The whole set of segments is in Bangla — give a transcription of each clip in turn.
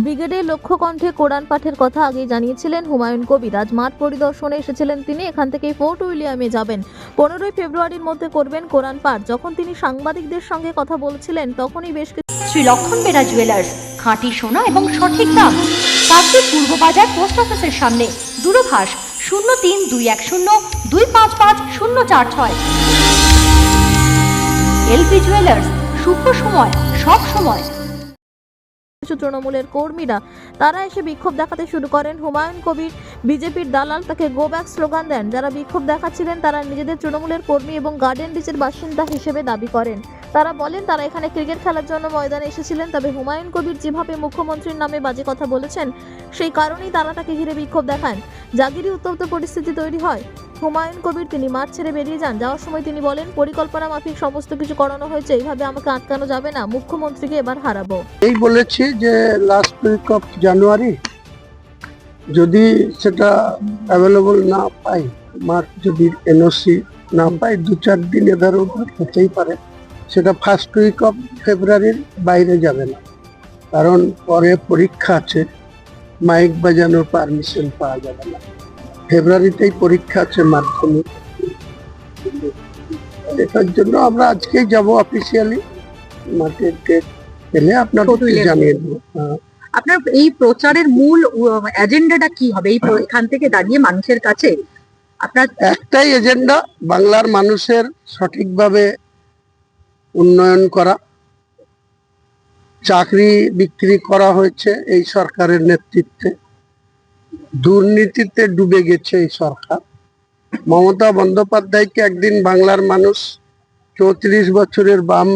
ব্রিগেডের লক্ষ্য কণ্ঠে কোরআন পাঠের কথা আগেই জানিয়েছিলেন হুমায়ুন কবির। আজ মাঠ পরিদর্শনে এসেছিলেন তিনি, এখান থেকে ফোর্ট উইলিয়ামে যাবেন। পনেরোই ফেব্রুয়ারির মধ্যে করবেন কোরআন পাঠ। যখন তিনি সাংবাদিকদের সঙ্গে কথা বলছিলেন, তখনই বেশ কিছু শ্রী লক্ষণ বেড়া জুয়েলার্স খাঁটি সোনা এবং সঠিক দাম। কাকদ্বীপ পূর্ব বাজার পোস্ট অফিসের সামনে। দূরভাষ শূন্য তিন দুই এক শূন্য দুই পাঁচ পাঁচ শূন্য চার ছয়। এলপি জুয়েলার্স শুভ সময়, সব সময়। তৃণমূলের কর্মীরা। তারা এসে বিক্ষোভ দেখাতে শুরু করেন। হুমায়ুন কবির, বিজেপির দালাল, তাকে গো ব্যাক স্লোগান দেন। যারা বিক্ষোভ দেখাচ্ছিলেন, তারা নিজেদের তৃণমূলের কর্মী এবং গার্ডেন রিচের বাসিন্দা হিসেবে দাবি করেন। তারা বলেন, তারা এখানে ক্রিকেট খেলার জন্য ময়দানে এসেছিলেন, তবে হুমায়ুন কবির যেভাবে মুখ্যমন্ত্রীর নামে বাজে কথা বলেছেন, সেই কারণেই তারা তাকে ঘিরে বিক্ষোভ দেখান। জাগিরই উত্তপ্ত পরিস্থিতি তৈরি হয়। হুমায়ুন কবির তিনি মাঠ ছেড়ে বেরিয়ে যান। যাওয়ার সময় তিনি বলেন, পরিকল্পনা মাফিক সমস্ত কিছু করানো হয়েছে, এইভাবে আমাকে আটকানো যাবে না। মুখ্যমন্ত্রীকে এবার হারাবো। এই বলেছি যে লাস্ট উইক অফ জানুয়ারি যদি সেটা অ্যাভেলেবল না পাই মার্চ যদি এনওসি না পাই দু চার দিন এধার ওধার হতেই পারে। সেটা ফার্স্ট উইক অফ ফেব্রুয়ারির বাইরে যাবে না। কারণ পরে পরীক্ষা আছে, মাইক বাজানোর পারমিশন পাওয়া যাবে না। ফেব্রুয়ারিতেই পরীক্ষা আছে মাধ্যমিক। এটার জন্য আমরা আজকেই যাব অফিসিয়ালি মাঠের ডেট পেলে Totally. জানিয়ে দেবো। হ্যাঁ। আপনার এই প্রচারের মূল এজেন্ডাটা কি হবে? এই এখান থেকে দাঁড়িয়ে মানুষের কাছে আপনার একটাই এজেন্ডা বাংলার মানুষের সঠিকভাবে উন্নয়ন করা। চাকরি বিক্রি করা হয়েছে এই সরকারের নেতৃত্বে। দুর্নীতিতে ডুবে গেছে এই সরকার। মমতা বন্দ্যোপাধ্যায়কে একদিন বাংলার মানুষ চৌত্রিশ বছরের বাম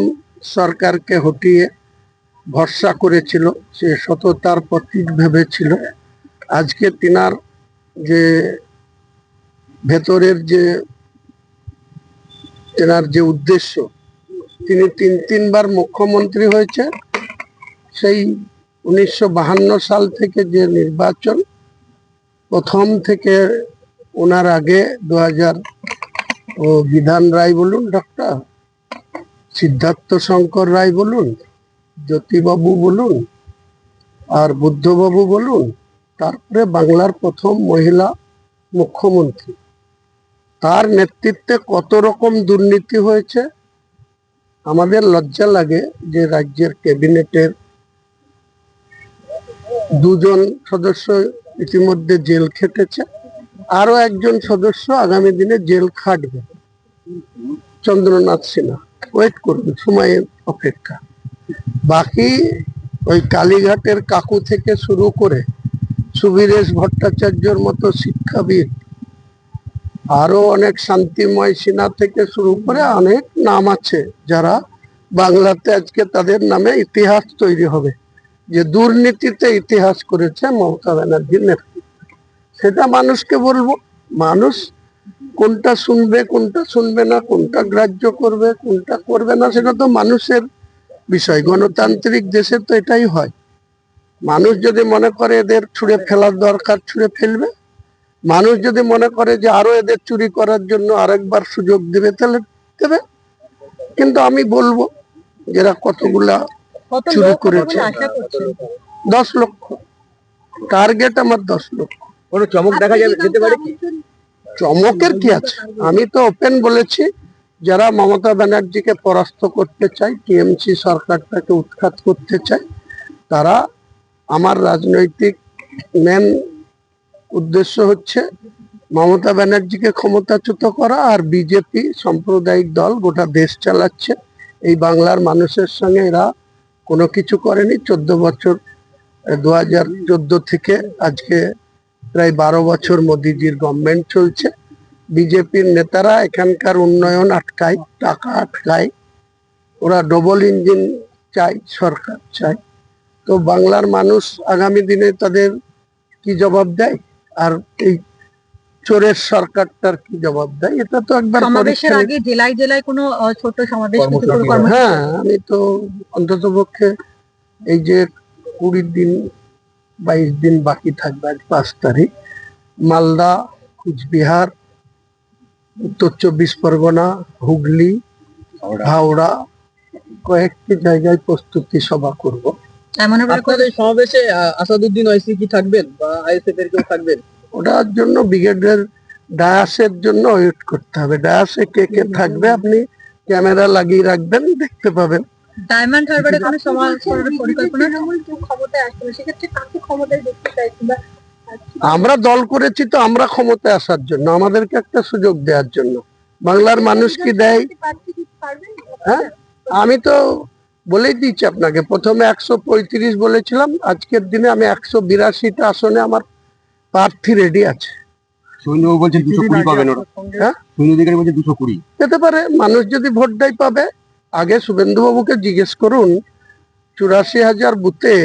সরকারকে হটিয়ে ভরসা করেছিল, সে সততার প্রতীক ভেবেছিল। আজকে তিনার যে ভেতরের যে তেনার যে উদ্দেশ্য, তিনি তিন তিনবার মুখ্যমন্ত্রী হয়েছে সেই উনিশশো সাল থেকে যে নির্বাচন প্রথম থেকে ওনার আগে দু হাজার ও বিধান রায় বলুন, ডক্টর। সিদ্ধার্থ শঙ্কর রায় বলুন, জ্যোতিবাবু বলুন, আর বুদ্ধবাবু বলুন, তারপরে বাংলার প্রথম মহিলা মুখ্যমন্ত্রী। তার নেতৃত্বে কত রকম দুর্নীতি হয়েছে? আমাদের লজ্জা লাগে যে রাজ্যের ক্যাবিনেটের দুজন সদস্য ইতিমধ্যে জেল খেটেছে। আরও একজন সদস্য আগামী দিনে জেল খাটবে। চন্দ্রনাথ সিনহা ওয়েট করবে সময়ের অপেক্ষা। বাকি ওই কালীঘাটের কাকু থেকে শুরু করে সুবীরেশ ভট্টাচার্যর মতো শিক্ষাবিদ আরও অনেক শান্তিময় সিনহা থেকে শুরু করে অনেক নাম আছে যারা বাংলাতে আজকে তাদের নামে ইতিহাস তৈরি হবে। যে দুর্নীতিতে ইতিহাস করেছে মমতা ব্যানার্জির নেতৃত্বে। সেটা মানুষকে বলব। মানুষ কোনটা শুনবে কোনটা শুনবে না, কোনটা গ্রাহ্য করবে, কোনটা করবে না, সেটা তো মানুষের বিষয়। গণতান্ত্রিক দেশে তো এটাই হয়। মানুষ যদি মনে করে এদের ছুঁড়ে ফেলার দরকার, ছুঁড়ে ফেলবে। মানুষ যদি মনে করে যে আরও এদের চুরি করার জন্য আরেকবার সুযোগ দেবে, তাহলে দেবে। কিন্তু আমি বলব এরা কতগুলা হবে করেছে। দশ লক্ষ। টার্গেট আমার দশ লক্ষ। কোনো চমক দেখা যাবে যেতে পারে কি? চমকের কি আছে? আমি তো ওপেন বলেছি যারা মমতা ব্যানার্জিকে পরাস্ত করতে চায় টিএমসি সরকারটাকে উৎখাত করতে চায় তারা আমার রাজনৈতিক মেন উদ্দেশ্য হচ্ছে মমতা ব্যানার্জিকে ক্ষমতাচ্যুত করা আর বিজেপি সাম্প্রদায়িক দল গোটা দেশ চালাচ্ছে। এই বাংলার মানুষের সঙ্গে এরা কোনো কিছু করেনি। চোদ্দ বছর দু হাজার চোদ্দ থেকে আজকে প্রায় বারো বছর মোদিজির গভর্নমেন্ট চলছে। বিজেপির নেতারা এখানকার উন্নয়ন আটকায়, টাকা আটকায়। ওরা ডবল ইঞ্জিন চাই, সরকার চায় তো বাংলার মানুষ আগামী দিনে তাদের কি জবাব দেয়? আর এই চোরের সরকারটার কি জবাব দেয়? এটা তো একবার সমাবেশের আগে জেলায় জেলায় কোনো ছোট সমাবেশ হ্যাঁ আমি তো অন্তত পক্ষে এই যে কুড়ি দিন বাইশ দিন বাকি থাকবে আজ পাঁচ তারিখ মালদা কুচবিহার উত্তর চব্বিশ পরগনা হুগলি হাওড়া। কয়েকটি জায়গায় প্রস্তুতি সভা করব। সমাবেশে আসাদুদ্দিন ঐসি কি থাকবেন? বা আইএসএফ এর কেউ থাকবেন? ওটার জন্য ব্রিগেডের ডায়াসের জন্য ওয়েট করতে হবে। ডায়াসে কে কে থাকবে আপনি ক্যামেরা লাগিয়ে রাখবেন দেখতে পাবেন। ডায়মন্ড হারবারে কোনো পরিকল্পনা ক্ষমতায় আসবে সেক্ষেত্রে কাকে ক্ষমতায় দেখতে চাইছেন বা আমরা দল করেছি তো আমরা ক্ষমতায় আসার জন্য আমাদেরকে একটা সুযোগ দেওয়ার জন্য। বাংলার মানুষ কি দেয়? হ্যাঁ আমি তো বলেই দিচ্ছি আপনাকে প্রথমে একশো পঁয়ত্রিশ বলেছিলাম আজকের দিনে আমি একশো বিরাশিটা আসনে আমার প্রার্থী রেডি আছে। সৈন্যবাবু বলছেন দুশো কুড়ি পাবেন ওরা। হ্যাঁ? সৈন্য অধিকারী বলছে দুশো কুড়ি। পেতে পারে মানুষ যদি ভোট দেয় পাবে আগে শুভেন্দু বাবুকে জিজ্ঞেস করুন চুরাশি হাজার বুথে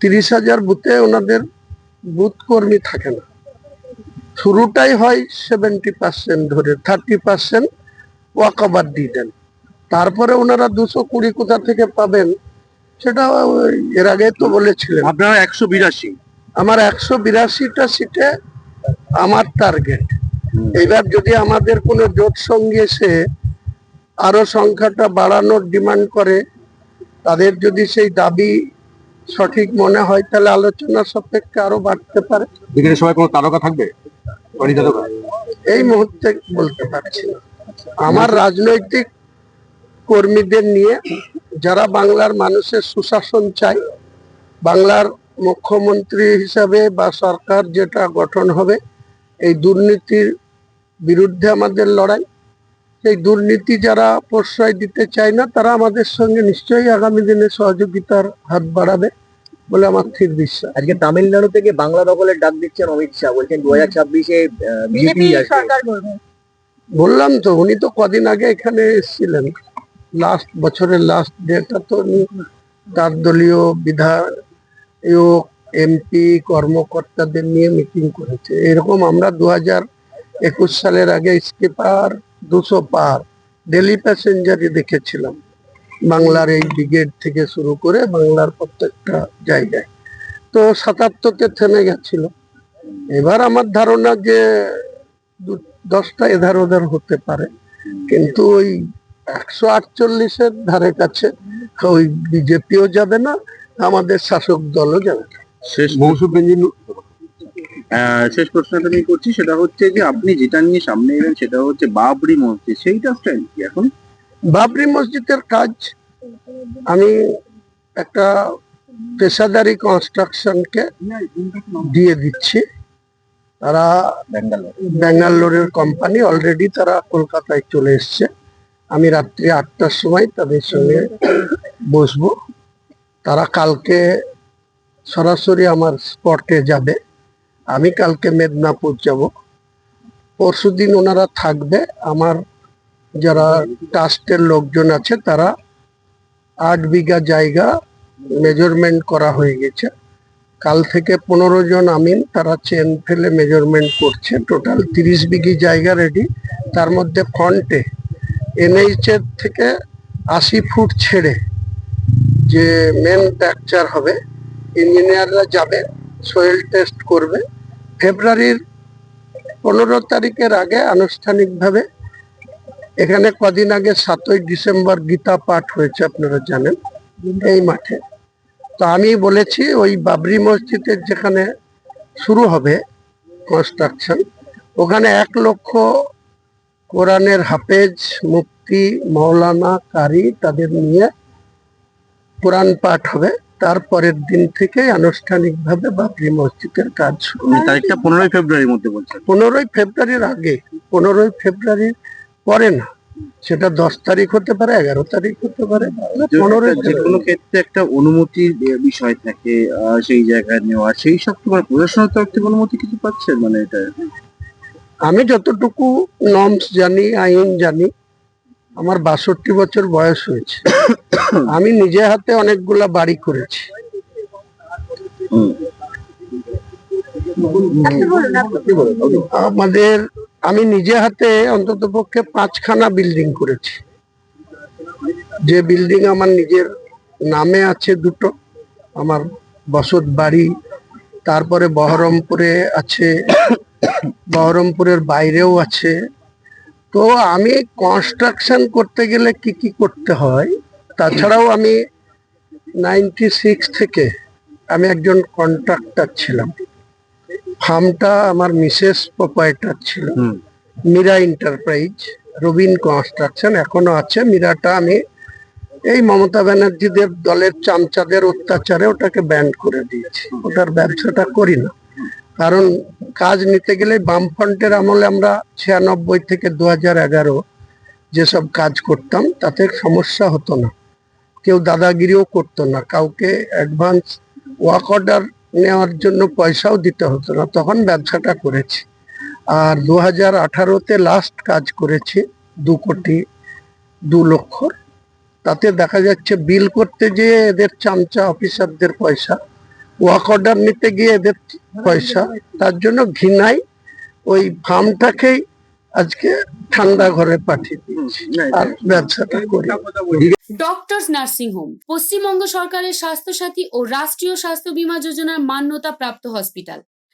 তিরিশ হাজার বুথে ওনাদের বুথ কর্মী থাকে না। শুরুটাই হয় সেভেন্টি পার্সেন্ট ধরে থার্টি পার্সেন্ট ওয়াকআবার দিয়ে দেন। তারপরে ওনারা দুশো কুড়ি কোথা থেকে পাবেন সেটা এর আগে তো বলেছিলেন। আপনারা একশো বিরাশি। আমার একশো বিরাশিটা সিটে আমার টার্গেট এবার যদি আমাদের কোনো জোট সঙ্গে এসে আরও সংখ্যাটা বাড়ানোর ডিমান্ড করে তাদের যদি সেই দাবি সঠিক মনে হয় তাহলে আলোচনা সাপেক্ষে আরও বাড়তে পারে। এখানে সবাই কোনো তারকা থাকবে? এই মুহূর্তে বলতে পারছি আমার রাজনৈতিক কর্মীদের নিয়ে যারা বাংলার মানুষের সুশাসন চায় বাংলার মুখ্যমন্ত্রী হিসাবে বা সরকার যেটা গঠন হবে এই দুর্নীতির বিরুদ্ধে আমাদের লড়াই। সেই দুর্নীতি যারা প্রশ্রয় দিতে চায় না তারা আমাদের সঙ্গে নিশ্চয়ই আগামী দিনে সহযোগিতার হাত বাড়াবে বলে আমার স্থির বিশ্বাস। আজকে তামিলনাড়ু থেকে বাংলা দখলের ডাক দিচ্ছেন অমিত শাহ বলছেন দু হাজার ছাব্বিশে বললাম তো উনি তো কদিন আগে এখানে এসেছিলেন। লাস্ট বছরের লাস্ট ডেটা তো উনি তার দলীয় বিধায়ক এমপি, কর্মকর্তাদের নিয়ে মিটিং করেছে। এরকম আমরা দু হাজার একুশ সালের আগে স্কিপার দুশো পার ডেলি প্যাসেঞ্জারই দেখেছিলাম। বাংলার এই ব্রিগেড থেকে শুরু করে বাংলার প্রত্যেকটা জায়গায়। তো সাতাত্তরতে থেমে গেছিল। এবার আমার ধারণা যে দশটা এধার ওধার হতে পারে। কিন্তু ওই একশো আটচল্লিশের ধারে কাছে ওই বিজেপিও যাবে না আমাদের শাসক দলও যাবে শেষ বেঞ্জিন শেষ প্রশ্নটা আমি করছি সেটা হচ্ছে যে আপনি যেটা নিয়ে সামনে এলেন সেটা হচ্ছে বাবরি মসজিদ। সেইটা স্টাইল কি এখন? বাবরি মসজিদের কাজ আমি একটা পেশাদারি কনস্ট্রাকশনকে দিয়ে দিচ্ছি। তারা ব্যাঙ্গালোর ব্যাঙ্গালোরের কোম্পানি অলরেডি তারা কলকাতায় চলে এসছে। আমি রাত্রি আটটার সময় তাদের সঙ্গে বসবো। তারা কালকে সরাসরি আমার স্পটে যাবে। আমি কালকে মেদিনীপুর যাব। পরশুদিন ওনারা থাকবে। আমার যারা ট্রাস্টের লোকজন আছে, তারা আট বিঘা জায়গা মেজারমেন্ট করা হয়ে গেছে। কাল থেকে পনেরো জন আমিন, তারা চেন ফেলে মেজারমেন্ট করছে। টোটাল তিরিশ বিঘি জায়গা রেডি তার মধ্যে ফ্রন্টে এনএইচ এর থেকে আশি ফুট ছেড়ে যে মেন স্ট্রাকচার হবে ইঞ্জিনিয়াররা যাবে সোয়েল টেস্ট করবে। ফেব্রুয়ারির পনেরো তারিখের আগে আনুষ্ঠানিকভাবে, এখানে কদিন আগে সাতই ডিসেম্বর গীতা পাঠ হয়েছে, আপনারা জানেন, এই মাঠে। তো আমি বলেছি, ওই বাবরি মসজিদের যেখানে শুরু হবে কনস্ট্রাকশন ওখানে এক লক্ষ কোরআনের হাফেজ মুক্তি মৌলানা কারি তাদের নিয়ে কোরআন পাঠ হবে। তারপরের দিন থেকে আনুষ্ঠানিকভাবে বাবরি মসজিদের কাজ শুরু। তারিখটা পনেরোই ফেব্রুয়ারির মধ্যে বলছেন। পনেরোই ফেব্রুয়ারির আগে পনেরোই ফেব্রুয়ারির পরে না সেটা দশ তারিখ হতে পারে এগারো তারিখ হতে পারে পনেরোই যে কোনো ক্ষেত্রে একটা অনুমতির বিষয় থাকে সেই জায়গায় নেওয়া সেই সব কি মানে প্রশাসনের তরফ থেকে অনুমতি কিছু পাচ্ছে মানে এটা? আমি যতটুকু নর্মস জানি আইন জানি আমার বাষট্টি বছর বয়স হয়েছে। আমি নিজে হাতে অনেকগুলা বাড়ি করেছি। আমাদের, আমি নিজে হাতে অন্তত পক্ষে পাঁচখানা বিল্ডিং করেছি। যে বিল্ডিং আমার নিজের নামে আছে দুটো। আমার বসত বাড়ি, তারপরে বহরমপুরে আছে, বহরমপুরের বাইরেও আছে। তো আমি কনস্ট্রাকশন করতে গেলে কি কি করতে হয়? তাছাড়াও আমি নাইনটি সিক্স থেকে আমি একজন কন্ট্রাক্টর ছিলাম। ফার্মটা আমার মিসেস প্রোপাইটার ছিল। মীরা এন্টারপ্রাইজ রবিন কনস্ট্রাকশন এখনও আছে। মীরাটা আমি এই মমতা ব্যানার্জিদের দলের চামচাদের অত্যাচারে ওটাকে ব্যান্ড করে দিয়েছি। ওটার ব্যবসাটা করি না কারণ কাজ নিতে গেলে বামফ্রন্টের আমলে আমরা ছিয়ানব্বই থেকে দু হাজার এগারো যেসব কাজ করতাম, তাতে সমস্যা হতো না। কেউ দাদাগিরিও করতো না। কাউকে অ্যাডভান্স ওয়ার্ক অর্ডার নেওয়ার জন্য পয়সাও দিতে হতো না। তখন ব্যবসাটা করেছি। আর দু হাজার আঠারোতে লাস্ট কাজ করেছি দু কোটি দু লক্ষ। তাতে দেখা যাচ্ছে বিল করতে গিয়ে এদের চামচা অফিসারদের পয়সা ওয়ার্ক অর্ডার নিতে গিয়ে এদের পয়সা তার জন্য ঘৃণাই ওই ফার্মটাকেই আজকে ঠান্ডা ঘরে পাঠিয়ে দিয়েছি আর ব্যবসাটা করি। ডক্টরস নার্সিং হোম পশ্চিমবঙ্গ সরকারের স্বাস্থ্যসাথী ও রাষ্ট্রীয় স্বাস্থ্য বীমা যোজনার মান্যতা প্রাপ্ত হসপিটাল